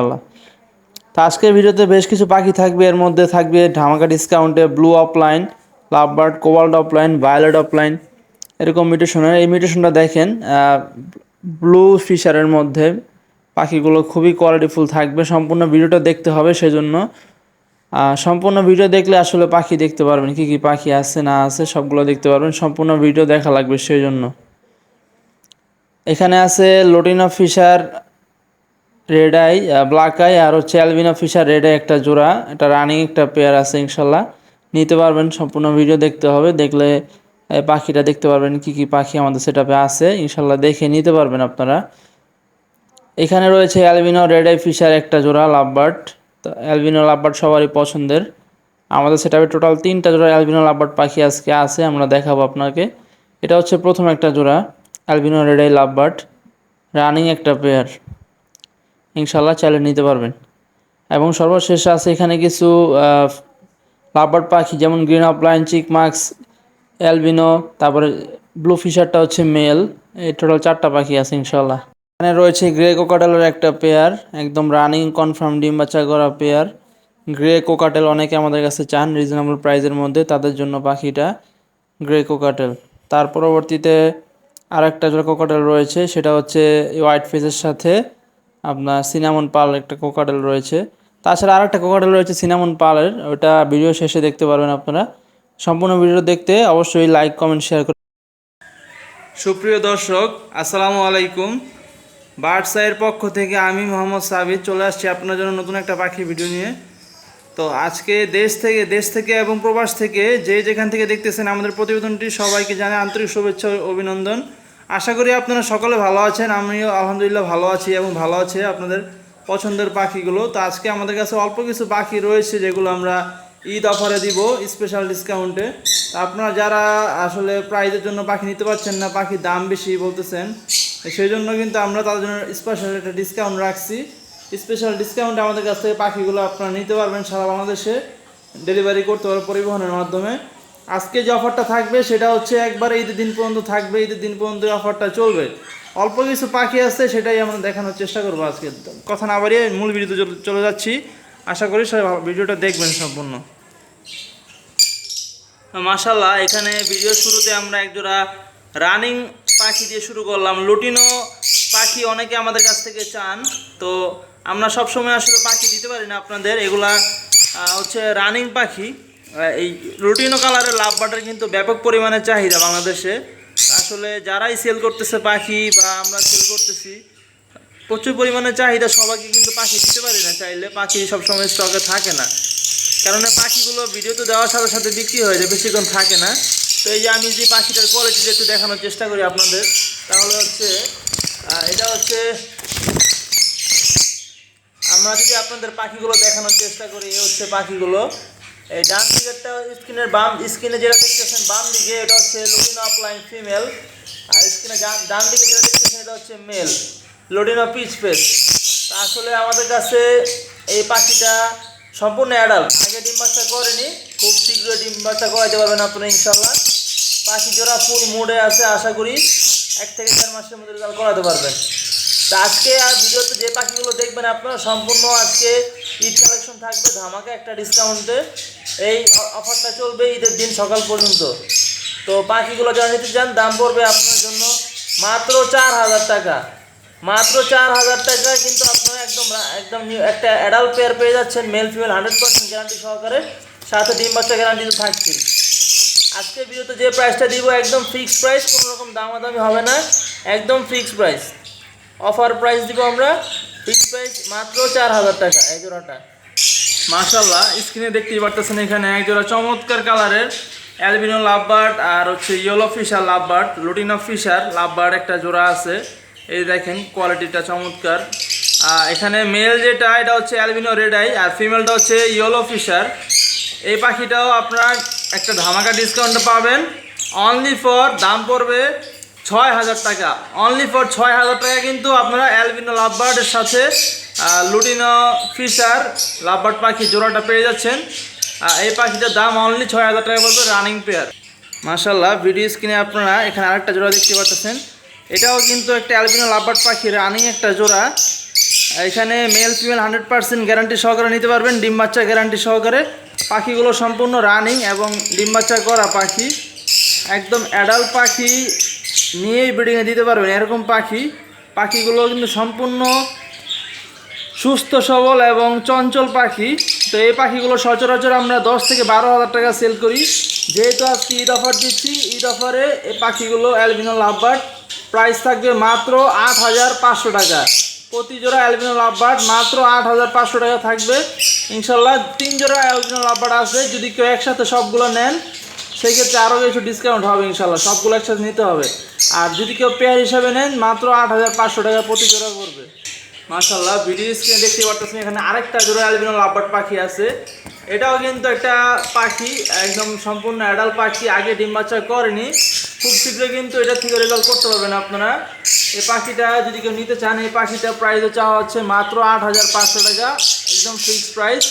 ইনশাল্লাহ তো আজকের ভিডিওতে বেশ কিছু পাখি থাকবে, এর মধ্যে থাকবে ধামাকা ডিসকাউন্টে blue opaline lovebird cobalt opaline violet opaline এরকম মিউটেশনের এই মিউটেশনটা দেখেন ব্লু ফিশারের মধ্যে পাখিগুলো খুবই কোয়ালিটিফুল থাকবে। সম্পূর্ণ ভিডিওটা দেখতে হবে সেজন্য। সম্পূর্ণ ভিডিও দেখলে আসলে পাখি দেখতে পারবেন, কি কি পাখি আছে, না আছে, সবগুলো দেখতে পারবেন। সম্পূর্ণ ভিডিও দেখা লাগবে সেই জন্য এখানে আছে lutino Fischer red eye black eye আর হচ্ছে অ্যালবিনো ফিশার রেড আই একটা জোড়া। এটা রানিং একটা পেয়ার আছে ইনশাল্লাহ। নিতে পারবেন, সম্পূর্ণ ভিডিও দেখতে হবে। দেখলে পাখিটা দেখতে পারবেন কি কি পাখি আমাদের সেটাপে আছে। ইনশাল্লাহ দেখে নিতে পারবেন আপনারা। এখানে রয়েছে অ্যালবিনো রেড আই ফিশার একটা জোড়া লাভবার্ড তো অ্যালবিনো লাভবার্ড সবারই পছন্দের। আমাদের সেটাপে টোটাল তিনটা জোড়া অ্যালবিনো লাভবার্ড পাখি আজকে আছে, আমরা দেখাবো আপনাকে। এটা হচ্ছে প্রথম একটা জোড়া albino red eye lovebird running একটা পেয়ার ইনশাল্লাহ চাইলে নিতে পারবেন। এবং সর্বশেষ আছে এখানে কিছু লাভবার্ড পাখি, যেমন গ্রিন অফলাইন চিক, মাক্স, অ্যালবিনো, তারপরে ব্লু ফিশারটা হচ্ছে মেল। এই টোটাল চারটা পাখি আছে ইনশাল্লাহ এখানে রয়েছে গ্রে কোকাটেলের একটা পেয়ার, একদম রানিং কনফার্ম ডিম বাচ্চা করা পেয়ার। গ্রে কোকাটেল অনেকে আমাদের কাছে চান রিজনেবল প্রাইজের মধ্যে, তাদের জন্য পাখিটা গ্রে কোকাটেল। তার পরবর্তীতে আর একটা কোকাটেল রয়েছে, সেটা হচ্ছে হোয়াইট ফেসের সাথে আপনার সিনামন পাল একটা কোকাডেল রয়েছে। তাছাড়া আর একটা কোকাটেল রয়েছে সিনামন পালের ওটা ভিডিও শেষে দেখতে পারবেন আপনারা। সম্পূর্ণ ভিডিও দেখতে অবশ্যই লাইক কমেন্ট শেয়ার করুন সুপ্রিয় দর্শক, আসসালামু আলাইকুম। বার্ডসাইয়ের পক্ষ থেকে আমি মোহাম্মদ সাবির চলে আসছি আপনার জন্য নতুন একটা পাখি ভিডিও নিয়ে। তো আজকে দেশ থেকে দেশ থেকে এবং প্রবাস থেকে যে যেখান থেকে দেখতেছেন আমাদের প্রতিবেদনটি সবাইকে জানে আন্তরিক শুভেচ্ছা অভিনন্দন। আশা করি আপনারা সকলে ভালো আছেন, আমিও আলহামদুলিল্লাহ ভালো আছি এবং ভালো আছে আপনাদের পছন্দের পাখিগুলো। তো আজকে আমাদের কাছে অল্প কিছু পাখি রয়েছে যেগুলো আমরা ঈদ অফারে দিব স্পেশাল ডিসকাউন্টে তা আপনারা যারা আসলে প্রাইজের জন্য পাখি নিতে পারছেন না পাখির দাম বেশি বলতেছেন সেই জন্য কিন্তু আমরা তাদের জন্য স্পেশাল একটা ডিসকাউন্ট রাখছি। স্পেশাল ডিসকাউন্টে আমাদের কাছ থেকে পাখিগুলো আপনারা নিতে পারবেন সারা বাংলাদেশে। ডেলিভারি করতে পারবেন পরিবহনের মাধ্যমে। আজকে যে অফারটা থাকবে, সেটা হচ্ছে একবার ঈদের দিন পর্যন্ত থাকবে, ঈদের দিন পর্যন্ত অফারটা চলবে। অল্প কিছু পাখি আছে, সেটাই আমরা দেখানোর চেষ্টা করব আজকে। কথা না বাড়িয়ে মূল ভিডিওতে চলে- যাচ্ছি। আশা করি সবাই ভিডিওটা দেখবেন সম্পূর্ণ। মাশাল্লাহ এখানে ভিডিও শুরুতে আমরা একজোড়া রানিং পাখি দিয়ে শুরু করলাম। লুটিনো পাখি অনেকে আমাদের কাছ থেকে চান। তো আমরা সব সময় আসলে পাখি দিতে পারি না আপনাদের। এগুলা হচ্ছে রানিং পাখি। এই লুটিনো কালারের লাভ বাটার কিন্তু ব্যাপক পরিমাণে চাহিদা বাংলাদেশে। আসলে যারাই সেল করতেছে পাখি বা আমরা সেল করতেছি, প্রচুর পরিমাণে চাহিদা সবাইকে কিন্তু পাখি দিতে পারি না, চাইলে পাখি সবসময় স্টকে থাকে না। কারণ পাখিগুলো ভিডিওতে দেওয়ার সাথে সাথে বিক্রি হয়ে যায়, বেশিক্ষণ থাকে না। তো এই যে আমি যে পাখিটার কোয়ালিটিটা একটু দেখানোর চেষ্টা করি আপনাদের, তাহলে হচ্ছে এটা হচ্ছে, আমরা যদি আপনাদের পাখিগুলো দেখানোর চেষ্টা করি, এই হচ্ছে পাখিগুলো। এই ডান দিকেরটা স্ক্রিনের বাম, স্ক্রিনে যেটা দেখতেছেন, বাম দিকে এটা হচ্ছে লোডিনো অফলাইন ফিমেল আর স্ক্রিনে ডান দিকে যেটা দেখতেছেন, এটা হচ্ছে মেল লোডিনো পিচ ফেস তা আসলে আমাদের কাছে এই পাখিটা সম্পূর্ণ অ্যাডাল্ট আগে ডিম বাচ্চা করেনি, খুব শীঘ্রই ডিম বাচ্চা করাইতে পারবেন আপনারা ইনশাল্লাহ পাখি জোড়া ফুল মুডে আছে, আশা করি এক থেকে দেড় মাসের মধ্যে রেজাল্ট করাতে পারবেন। তা আজকে আর ভিডিওতে যে পাখিগুলো দেখবেন আপনারা, সম্পূর্ণ আজকে ঈদ কালেকশন থাকবে, ধামাকা একটা ডিসকাউন্টে এই অফারটা চলবে ঈদের দিন সকাল পর্যন্ত। তো পাখিগুলো যারা নিতে চান, দাম পড়বে আপনার জন্য মাত্র চার হাজার টাকা। মাত্র চার হাজার টাকা কিন্তু আপনারা একদম একদম একটা অ্যাডাল্ট পেয়ার পেয়ে যাচ্ছেন male female hundred percent guarantee সহকারে। সাথে ডিম বাচ্চা গ্যারান্টি তো থাকছে আজকে ভিডিওতে যে প্রাইসটা দিব, একদম ফিক্সড প্রাইস কোনো রকম দামাদামি হবে না। একদম ফিক্সড প্রাইস অফার প্রাইস দিব আমরা ফিক্সড প্রাইস মাত্র চার হাজার টাকা জোড়াটা। মাশাল্লাহ স্ক্রিনে দেখতেই পারতেছেন এখানে এক জোড়া চমৎকার কালারের অ্যালবিনো লাভবার্ড আর হচ্ছে yellow Fischer lovebird lutino Fischer lovebird একটা জোড়া আছে। এই দেখেন কোয়ালিটিটা চমৎকার। এখানে মেল যেটা, এটা হচ্ছে অ্যালবিনো রেড আই আর ফিমেলটা হচ্ছে ইয়েলো ফিশার এই পাখিটাও আপনার একটা ধামাকা ডিসকাউন্টে পাবেন। অনলি ফর দাম পড়বে ছয় হাজার টাকা। অনলি ফর ছয় হাজার টাকা কিন্তু আপনারা অ্যালবিনো লাভবার্ডের সাথে লুটিনো ফিশার, লাভবার্ড পাখি জোড়াটা পেয়ে যাচ্ছেন। এই পাখিটার দাম অনলি ছয় হাজার টাকা পড়বে রানিং পেয়ার মাশাল্লাহ ভিডিও স্ক্রিনে আপনারা এখানে আরেকটা জোড়া দেখতে পাচ্ছেন। এটাও কিন্তু একটা অ্যালবিনো লাভবার্ড পাখি রানিং একটা জোড়া। এখানে male female hundred percent guarantee সহকারে নিতে পারবেন, ডিম বাচ্চা গ্যারান্টি সহকারে। পাখিগুলো সম্পূর্ণ রানিং এবং ডিম বাচ্চা করা পাখি। একদম অ্যাডাল্ট পাখি নিয়েই ব্রিডিংয়ে দিতে পারবেন, এরকম পাখি। পাখিগুলো কিন্তু সম্পূর্ণ সুস্থ, সবল এবং চঞ্চল পাখি। তো এই পাখিগুলো সচরাচর আমরা দশ থেকে বারো হাজার টাকা সেল করি। যেহেতু আজকে ঈদ অফার দিচ্ছি, ঈদ অফারে এই পাখিগুলো অ্যালবিনো লাভবার্ড প্রাইস থাকবে মাত্র আট হাজার পাঁচশো টাকা। প্রতি জোড়া অ্যালবিনো লাভবার্ড মাত্র আট হাজার পাঁচশো টাকা থাকবে। ইনশাল্লাহ তিন জোড়া অ্যালবিনো লাভবার্ড আছে যদি কেউ একসাথে সবগুলো নেন সেই ক্ষেত্রে আরও কিছু ডিসকাউন্ট হবে ইনশাল্লাহ। সবগুলো একসাথে নিতে হবে। আর যদি কেউ পেয়ার হিসাবে নেন, মাত্র আট হাজার পাঁচশো টাকা প্রতি জোড়া পড়বে মাশাল্লাহ ভিডিও স্ক্রিনে দেখতে পাচ্ছেন এখানে আরেকটা জোড়া অ্যালবিনো লাভবার্ড পাখি আছে। এটাও কিন্তু একটা পাখি, একদম সম্পূর্ণ অ্যাডাল্ট পাখি, আগে ডিম বাচ্চা করেনি। খুব শীঘ্রই কিন্তু এটা থেকে রেজাল্ট করতে পারবেন আপনারা। এই পাখিটা যদি কেউ নিতে চান, এই পাখিটা প্রাইসে চাওয়া হচ্ছে মাত্র আট হাজার পাঁচশো টাকা, একদম ফিক্সড প্রাইস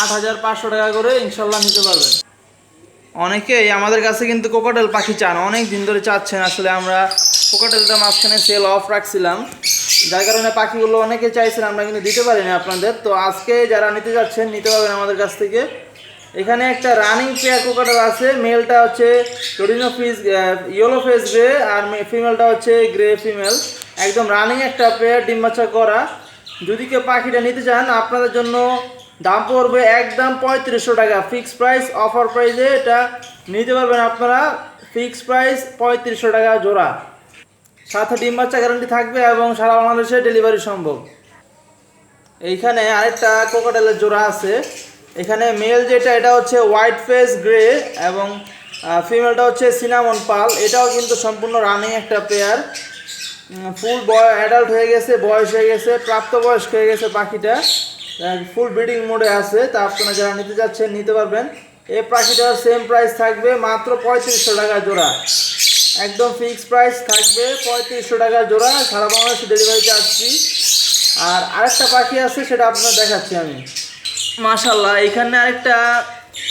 আট হাজার পাঁচশো টাকা করে ইনশাল্লাহ নিতে পারবেন। অনেকেই আমাদের কাছে কিন্তু কোকাটেল পাখি চান, অনেক দিন ধরে চাচ্ছেন। আসলে আমরা কোকাটেলটা মাঝখানে সেল অফ রাখছিলাম। যার কারণে পাখিগুলো অনেকে চাইছেন, আমরা কিন্তু দিতে পারিনি আপনাদের। তো আজকে যারা নিতে যাচ্ছেন, নিতে পারবেন আমাদের কাছ থেকে। এখানে একটা রানিং পেয়ার কোকাটেল আছে। মেলটা হচ্ছে টোরিনো ফিস ইয়েলো ফেস গ্রে আর ফিমেলটা হচ্ছে গ্রে ফিমেল একদম রানিং একটা পেয়ার ডিম বাচ্চা করা। যদি কেউ পাখিটা নিতে চান, আপনাদের জন্য দাম পড়বে একদম পঁয়ত্রিশশো টাকা। ফিক্স প্রাইস অফার প্রাইসে এটা নিতে পারবেন আপনারা। ফিক্স প্রাইস পঁয়ত্রিশশো টাকা জোড়া। সাথে ডিম বাচ্চা গ্যারান্টি থাকবে এবং সারা বাংলাদেশে ডেলিভারি সম্ভব। এইখানে আরেকটা কোকাটেলের জোড়া আছে। এখানে মেল যেটা, এটা হচ্ছে হোয়াইট ফেস গ্রে এবং ফিমেলটা হচ্ছে সিনামন পাল এটাও কিন্তু সম্পূর্ণ রানিং একটা পেয়ার ফুল বয় অ্যাডাল্ট হয়ে গেছে, বয়স হয়ে গেছে, প্রাপ্তবয়স্ক হয়ে গেছে পাখিটা। ফুল ব্রিডিং মোডে আছে, তা আপনারা যারা নিতে যাচ্ছেন, নিতে পারবেন। এই পাখিটার সেম প্রাইস থাকবে মাত্র পঁয়ত্রিশশো টাকা জোড়া। একদম ফিক্সড প্রাইস থাকবে, পঁয়ত্রিশশো টাকা জোড়া, সারা বাংলাদেশে ডেলিভারি ফ্রি আর আরেকটা পাখি আছে, সেটা আপনার দেখাচ্ছি আমি। মাশাল্লাহ এখানে আরেকটা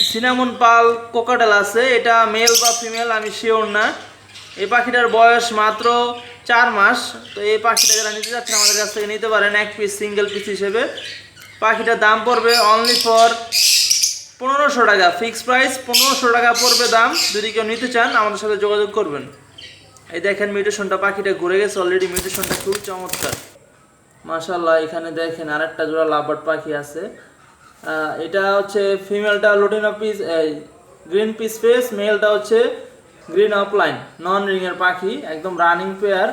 সিনামন পাল কোকাটেল আছে। এটা মেল বা ফিমেল আমি শিওর না। এই পাখিটার বয়স মাত্র চার মাস। তো এই পাখিটা যারা নিতে যাচ্ছেন আমাদের কাছ থেকে নিতে পারেন, এক পিস সিঙ্গেল পিস হিসেবে। পাখিটার দাম পড়বে অনলি ফর পনেরোশো টাকা। ফিক্স প্রাইস পনেরোশো টাকা পড়বে দাম। যদি কেউ নিতে চান, আমাদের সাথে যোগাযোগ করবেন। এই দেখেন মিউটেশনটা, পাখিটা ঘুরে গেছে অলরেডি মিউটেশনটা খুব চমৎকার। মাশাল্লাহ এখানে দেখেন আরেকটা জোড়া লাভবার্ড পাখি আছে। এটা হচ্ছে ফিমেলটা lutino peach green peach face মেলটা হচ্ছে গ্রিন অফলাইন নন রিংয়ের পাখি, একদম রানিং পেয়ার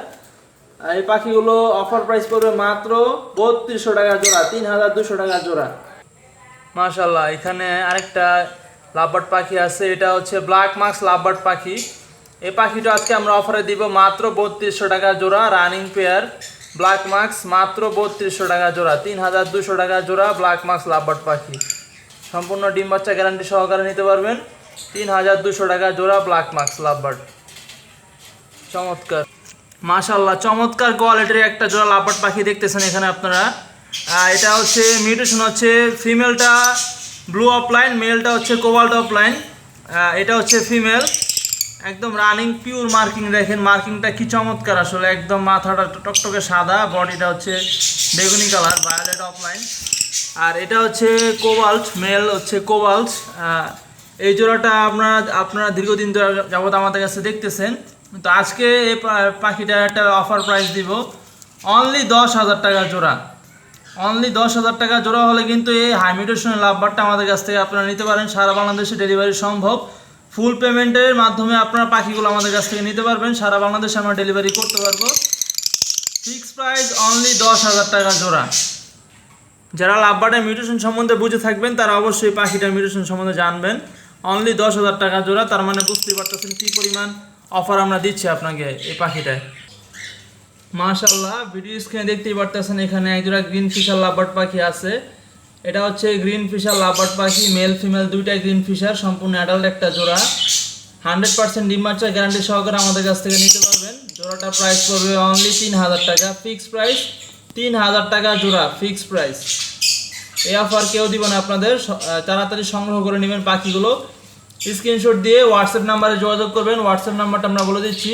এই পাখিগুলো অফার প্রাইস পড়বে মাত্র বত্রিশশো টাকা জোড়া, তিন হাজার দুশো টাকা জোড়া। মাশাল্লাহ এখানে আরেকটা লাভবার্ড পাখি আছে, এটা হচ্ছে ব্ল্যাক মার্কস লাভবার্ড পাখি। এই পাখিটা আজকে আমরা অফারে দিব মাত্র বত্রিশশো টাকা জোড়া রানিং পেয়ার ব্ল্যাক মার্কস মাত্র বত্রিশশো টাকা জোড়া, তিন হাজার দুশো টাকা জোড়া ব্ল্যাক মার্কস লাভবার্ড পাখি। সম্পূর্ণ ডিম বাচ্চা গ্যারান্টি সহকারে নিতে পারবেন, তিন হাজার দুশো টাকা জোড়া ব্ল্যাক মার্কস লাভবার্ড। চমৎকার। মাশাল্লাহ চমৎকার কোয়ালিটির একটা জোড়া লাভবার্ড পাখি দেখতেছেন এখানে আপনারা। এটা হচ্ছে মিউটেশন হচ্ছে ফিমেলটা ব্লু অফলাইন মেলটা হচ্ছে কোবাল্ট অফলাইন এটা হচ্ছে ফিমেল একদম রানিং পিওর মার্কিং দেখেন মার্কিংটা কি চমৎকার আসলে। একদম মাথাটা টকটকে সাদা বডিটা হচ্ছে বেগুনি কালার ভায়োলেট অফলাইন আর এটা হচ্ছে কোবাল্ট মেল হচ্ছে কোবাল্ট এই জোড়াটা আপনারা আপনারা দীর্ঘদিন ধরে যাবত আমাদের কাছে দেখতেছেন। তো আজকে এই পা- পাখিটা একটা অফার প্রাইস দিব। অনলি দশ হাজার টাকা জোড়া। অনলি দশ হাজার টাকা জোড়া হলে কিন্তু এই হাইমিউটেশনের লাভবারটা আমাদের কাছ থেকে আপনারা নিতে পারেন। সারা বাংলাদেশে ডেলিভারি সম্ভব। ফুল পেমেন্টের মাধ্যমে আপনারা পাখিগুলো আমাদের কাছ থেকে নিতে পারবেন। সারা বাংলাদেশে আমরা ডেলিভারি করতে পারব। ফিক্স প্রাইস অনলি দশ হাজার টাকা জোড়া। যারা লাভবার্ডের মিউটেশন সম্বন্ধে বুঝে থাকবেন, তারা অবশ্যই পাখিটার মিউটেশন সম্বন্ধে জানবেন। অনলি দশ হাজার টাকা জোড়া, তার মানে বুঝতেই পারতেছেন কী পরিমাণ অফার আমরা দিচ্ছি আপনাকে এই পাখিটায়। মাশাল্লাহ ভিডিও স্ক্রিনে দেখতেই পারতেছেন এখানে একজোড়া গ্রিন ফিশার লাভবার্ড পাখি আছে। এটা হচ্ছে গ্রিন ফিশার লাভবার্ড পাখি মেল ফিমেল দুইটাই গ্রিন ফিশার সম্পূর্ণ অ্যাডাল্ট একটা জোড়া। হান্ড্রেড পার্সেন্ট ডিম বাচ্চা গ্যারান্টি সহকারে আমাদের কাছ থেকে নিতে পারবেন। জোড়াটা প্রাইস পড়বে অনলি তিন হাজার টাকা ফিক্স প্রাইস তিন হাজার টাকা জোড়া ফিক্স প্রাইস এই অফার কেউ দিব না আপনাদের তাড়াতাড়ি সংগ্রহ করে নেবেন পাখিগুলো। স্ক্রিনশট দিয়ে হোয়াটসঅ্যাপ নাম্বারে যোগাযোগ করবেন। হোয়াটসঅ্যাপ নাম্বারটা আমরা বলে দিচ্ছি।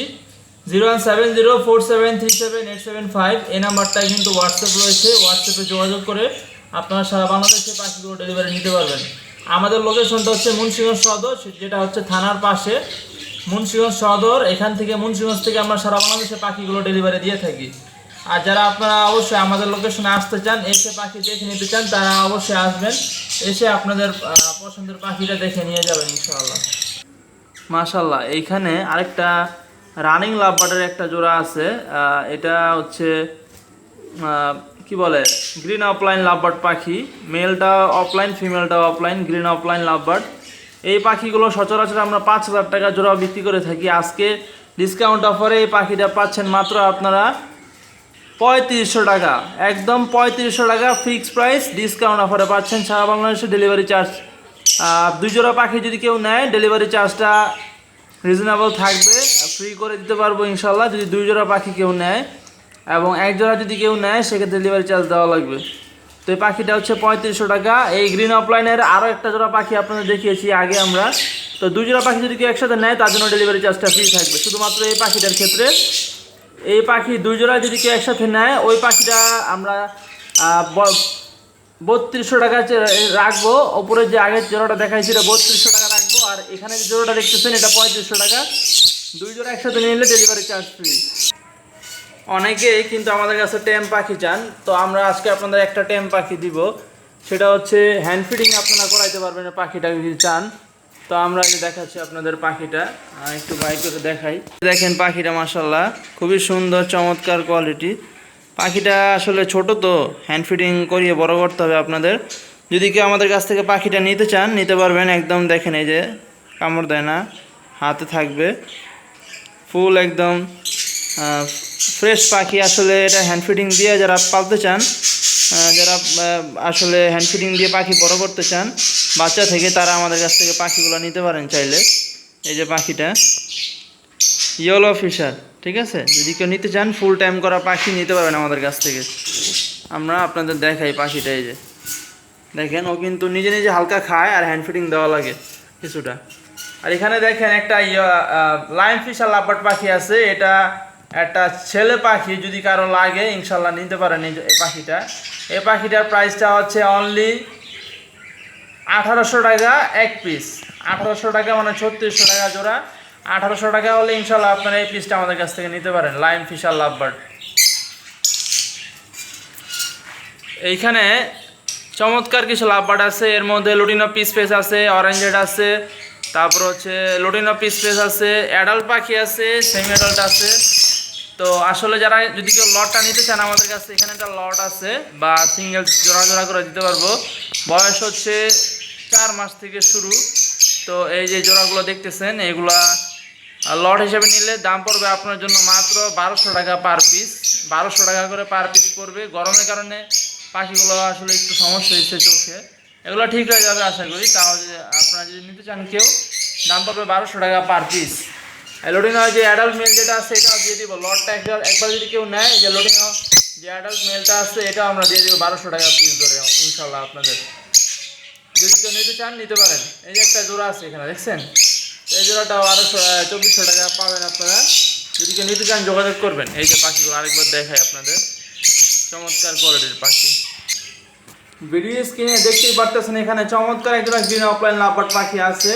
Zero one seven zero four seven three seven eight seven five এই নাম্বারটায় কিন্তু হোয়াটসঅ্যাপ রয়েছে। হোয়াটসঅ্যাপে যোগাযোগ করে আপনারা সারা বাংলাদেশে পাখিগুলো ডেলিভারি নিতে পারবেন। আমাদের লোকেশনটা হচ্ছে মুন্সিগঞ্জ সদর, যেটা হচ্ছে থানার পাশে। মুন্সিগঞ্জ সদর, এখান থেকে মুন্সিগঞ্জ থেকে আমরা সারা বাংলাদেশে পাখিগুলো ডেলিভারি দিয়ে থাকি। আর যারা আপনারা অবশ্যই আমাদের লোকেশনে আসতে চান, এসে পাখি দেখে নিতে চান, তারা অবশ্যই আসবেন। এসে আপনাদের পছন্দের পাখিটা দেখে নিয়ে যাবেন ইনশাআল্লাহ। মাশাল্লাহ এইখানে আরেকটা রানিং লাভবার্ডের একটা জোড়া আছে এটা হচ্ছে কি বলে গ্রিন অফলাইন লাভবার্ড পাখি। মেলটা অফলাইন ফিমেলটা অফলাইন গ্রিন অফলাইন লাভবার্ড এই পাখিগুলো সচরাচর আমরা পাঁচ হাজার টাকা জোড়া বিক্রি করে থাকি। আজকে ডিসকাউন্ট অফারে এই পাখিটা পাচ্ছেন মাত্র আপনারা পঁয়ত্রিশশো টাকা। একদম পঁয়ত্রিশশো টাকা ফিক্সড প্রাইস ডিসকাউন্ট অফারে পাচ্ছেন। সারা বাংলাদেশে ডেলিভারি চার্জ দুই জোড়া পাখি যদি কেউ নেয় ডেলিভারি চার্জটা রিজনেবল থাকবে। ফ্রি করে দিতে পারব ইনশাল্লাহ যদি দুই জোড়া পাখি কেউ নেয়। এবং এক জোড়া যদি কেউ নেয়, সেক্ষেত্রে ডেলিভারি চার্জ দেওয়া লাগবে। তো এই পাখিটা হচ্ছে পঁয়ত্রিশশো টাকা। এই গ্রিন অফলাইনের আরও একটা জোড়া পাখি আপনাদের দেখিয়েছি আগে আমরা। তো দুই জোড়া পাখি যদি কেউ একসাথে নেয়, তার জন্য ডেলিভারি চার্জটা ফ্রি থাকবে। শুধুমাত্র এই পাখিটার ক্ষেত্রে। এই পাখি দুই জোড়া যদি কেউ একসাথে নেয়, ওই পাখিটা আমরা বত্রিশশো টাকা রাখব। ওপরে যে আগের জোড়াটা দেখাইছি এটা বত্রিশশো টাকা রাখব। আর এখানে যে জোড়াটা দেখতেছেন, এটা পঁয়ত্রিশশো টাকা। দুই জোড়া একসাথে নিলে ডেলিভারি চার্জ ফ্রি অনেকেই কিন্তু আমাদের কাছে টেম পাখি চান, তো আমরা আজকে আপনাদের একটা টেম পাখি দিব। সেটা হচ্ছে হ্যান্ড ফিডিং আপনারা করাইতে পারবেন পাখিটা যদি চান। তো আমরা যে দেখাচ্ছি আপনাদের পাখিটা একটু বাই করে দেখাই। দেখেন পাখিটা মাসাল্লাহ খুবই সুন্দর, চমৎকার কোয়ালিটি পাখিটা আসলে ছোট তো হ্যান্ড ফিডিং করিয়ে বড় করতে হবে আপনাদের। যদি কেউ আমাদের কাছ থেকে পাখিটা নিতে চান, নিতে পারবেন। একদম দেখেন এই যে কামড় দেয় না, হাতে থাকবে। ফুল একদম ফ্রেশ পাখি আসলে এটা হ্যান্ড ফিডিং দিয়ে যারা পালতে চান যারা আসলে হ্যান্ড ফিডিং দিয়ে পাখি বড় করতে চান, বাচ্চা থেকে তারা আমাদের কাছ থেকে পাখিগুলো নিতে পারেন চাইলে। এই যে পাখিটা ইয়েলো ফিশার ঠিক আছে? যদি কেউ নিতে চান ফুল টাইম করা পাখি নিতে পারবেন আমাদের কাছ থেকে। আমরা আপনাদের দেখাই পাখিটা এই যে। দেখেন, ও কিন্তু নিজে নিজে হালকা খায় আর হ্যান্ড ফিডিং দেওয়া লাগে কিছুটা। আর এখানে দেখেন একটা লাইন ফিশার লাপাট পাখি আছে। এটা একটা ছেলে পাখি, যদি কারও লাগে, ইনশাল্লাহ নিতে পারেন এই পাখিটা। এই পাখিটার প্রাইসটা হচ্ছে অনলি আঠারোশো টাকা এক পিস আঠারোশো টাকা মানে ছত্রিশশো টাকা জোড়া। আঠারোশো টাকা হলে ইনশাল্লাহ আপনারা এই পিসটা আমাদের কাছ থেকে নিতে পারেন লাইম ফিশার লাভবার্ড এইখানে চমৎকার কিছু লাভবার্ড আছে, এর মধ্যে লুটিনো পিস পেস আছে অরেঞ্জেড আছে তারপর হচ্ছে লুটিনো পিস পেস আছে অ্যাডাল্ট পাখি আছে সেমি অ্যাডাল্ট আছে। তো আসলে যারা যদি কেউ লটটা নিতে চান আমাদের কাছে, এখানে একটা লট আছে বা সিঙ্গেল জোড়া জোড়া করে দিতে পারব। বয়স হচ্ছে চার মাস থেকে শুরু। তো এই যে জোড়াগুলো দেখতেছেন, এগুলা লট হিসেবে নিলে দাম পড়বে আপনার জন্য মাত্র বারোশো টাকা পার পিস বারোশো টাকা করে পার পিস পড়বে। গরমের কারণে পাখিগুলো আসলে একটু সমস্যা হচ্ছে চোখে। এগুলো ঠিক হয়ে যাবে আশা করি। যদি আপনারা যদি নিতে চান কেউ, দাম পড়বে বারোশো টাকা পার পিস লোডিং হাউস যে অ্যাডাল্ট মেল যেটা আছে এটাও দিয়ে দিব। লটটা একবার একবার যদি কেউ নেয় যে লোডিং হাউস যে অ্যাডাল্ট মেলটা আছে, এটাও আমরা দিয়ে দিব বারোশো টাকা পিস ধরে ইনশাল্লাহ আপনাদের। যদি কেউ নিতে চান, নিতে পারেন। এই যে একটা জোড়া আছে এখানে, দেখছেন? এই জোড়াটাও আরও চব্বিশশো টাকা পাবেন আপনারা। যদি কেউ নিতে চান, যোগাযোগ করবেন। এই যে পাখিগুলো আরেকবার দেখাই আপনাদের। চমৎকার কোয়ালিটির পাখি। ভিডিও স্ক্রিনে দেখতেই পারতেছেন, এখানে চমৎকার একজন গ্রিন অফলাইন লাভবার্ড পাখি আছে।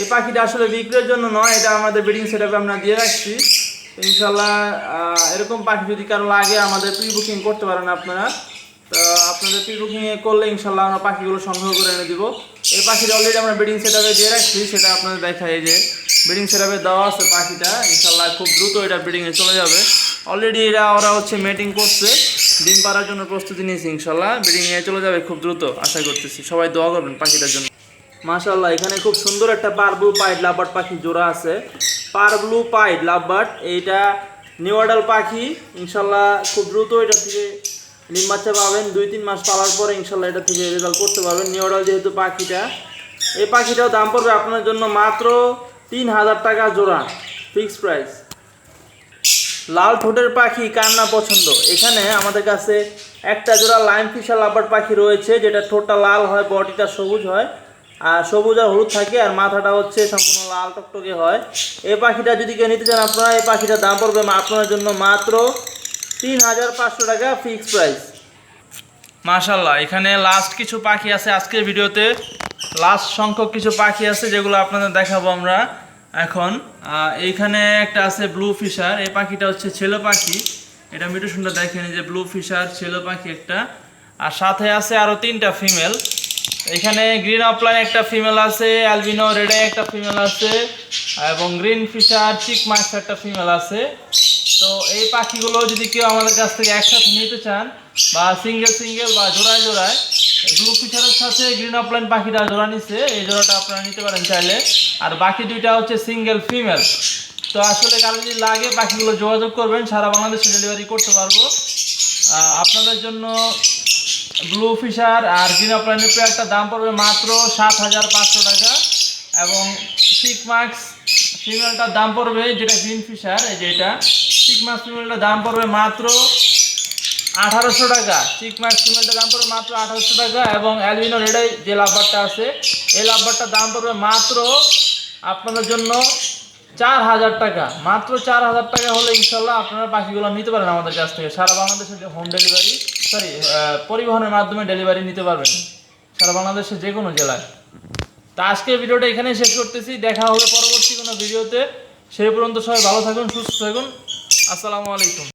এই পাখিটা আসলে বিক্রির জন্য নয়, এটা আমাদের ব্রিডিং সেটআপে আমরা দিয়ে রাখছি। ইনশাল্লাহ এরকম পাখি যদি কারও লাগে, আমাদের প্রি বুকিং করতে পারেন আপনারা। তো আপনাদের প্রি বুকিং করলে ইনশাল্লাহ আমরা পাখিগুলো সংগ্রহ করে এনে দিব। এই পাখিটা অলরেডি আমরা ব্রিডিং সেটআপে দিয়ে রাখছি, সেটা আপনাদের দেখাই এই যে ব্রিডিং সেটআপে দেওয়া আছে পাখিটা। ইনশাল্লাহ খুব দ্রুত এটা ব্রিডিংয়ে চলে যাবে। অলরেডি এরা, ওরা হচ্ছে মেটিং করছে। ডিম পাড়ার জন্য প্রস্তুতি নিয়েছি ইনশাল্লাহ। ব্রিডিংয়ে চলে যাবে খুব দ্রুত, আশা করতেছি। সবাই দোয়া করবেন পাখিটার জন্য। মাশাল্লাহ এখানে খুব সুন্দর একটা পার ব্লু পাইড লাভবার্ড পাখি জোড়া আছে। পার ব্লু পাইড লাভবার্ড, এইটা নিউ অর্ডাল পাখি। ইনশাল্লাহ খুব দ্রুত এটা থেকে ডিম বাচ্চা পাবেন। দুই, তিন মাস পাওয়ার পরে ইনশাল্লাহ এটা থেকে রেজাল্ট করতে পারবেন। নিউ অর্ডাল যেহেতু পাখিটা, এই পাখিটাও দাম পড়বে আপনার জন্য মাত্র তিন হাজার টাকা জোড়া ফিক্সড প্রাইস লাল ঠোঁটের পাখি কার না পছন্দ? এখানে আমাদের কাছে একটা জোড়া লাইম ফিশার লাভার পাখি রয়েছে, যেটা ঠোঁটটা লাল হয়, বডিটা সবুজ হয়, আর সবুজ আর হলুদ থাকে, আর মাথাটা হচ্ছে সম্পূর্ণ লাল টকটকে হয়। এই পাখিটা যদি কেউ নিতে চান আপনারা, এই পাখিটার দাম পড়বে আপনার জন্য মাত্র তিন হাজার পাঁচশো টাকা ফিক্সড প্রাইস মাশাল্লাহ এখানে লাস্ট কিছু পাখি আছে আজকের ভিডিওতে। লাস্ট সংখ্যক কিছু পাখি আছে, যেগুলো আপনাদের দেখাবো আমরা। এখন এইখানে একটা আছে ব্লু ফিশার এই পাখিটা হচ্ছে ছেলে পাখি। এটা সুন্দর দেখেন যে ব্লু ফিশার ছেলে পাখি একটা। আর সাথে আছে আরও তিনটা ফিমেল এখানে গ্রিন অফলাইন একটা ফিমেল আছে অ্যালবিনো রেডে একটা ফিমেল আছে, এবং গ্রিন ফিশার চিক মাক্স একটা ফিমেল আছে। তো এই পাখিগুলো যদি কেউ আমাদের কাছ থেকে একসাথে নিতে চান, বা সিঙ্গেল সিঙ্গেল বা জোড়ায় জোড়ায় ব্লু ফিচারের সাথে গ্রিন অফলাইন পাখিটা জোড়া নিচ্ছে এই জোড়াটা আপনারা নিতে পারেন চাইলে। আর বাকি দুইটা হচ্ছে সিঙ্গেল ফিমেল তো আসলে কারও যদি লাগে পাখিগুলো যোগাযোগ করবেন, সারা বাংলাদেশে ডেলিভারি করতে পারব। আপনাদের জন্য ব্লু ফিশার আর গ্রিন অফলাইনের পেয়ারটা দাম পড়বে মাত্র সাত হাজার পাঁচশো টাকা। এবং সিক মার্কস ফিমেলটার দাম পড়বে, যেটা গ্রিন ফিশার এই যে এটা। সিক মার্কস ফিমেলটার দাম পড়বে মাত্র আঠারোশো টাকা। চিক মার্কস ফিমেলটার দাম পড়বে মাত্র আঠারোশো টাকা এবং অ্যালবিনো রেডে যে লাভবারটা আছে, এই লাভবারটার দাম পড়বে মাত্র আপনাদের জন্য চার হাজার টাকা। মাত্র চার হাজার টাকা হলে ইনশাল্লাহ আপনারা পাখিগুলো নিতে পারেন আমাদের কাছ থেকে। সারা বাংলাদেশে যে হোম ডেলিভারি সরি পরিবহনের মাধ্যমে ডেলিভারি নিতে পারবেন। সারা বাংলাদেশের যে কোনো জেলায়। তা আজকের ভিডিওটা এখানেই শেষ করতেছি। দেখা হবে পরবর্তী কোনো ভিডিওতে। সেই পর্যন্ত সবাই ভালো থাকুন, সুস্থ থাকুন। আসসালামু আলাইকুম।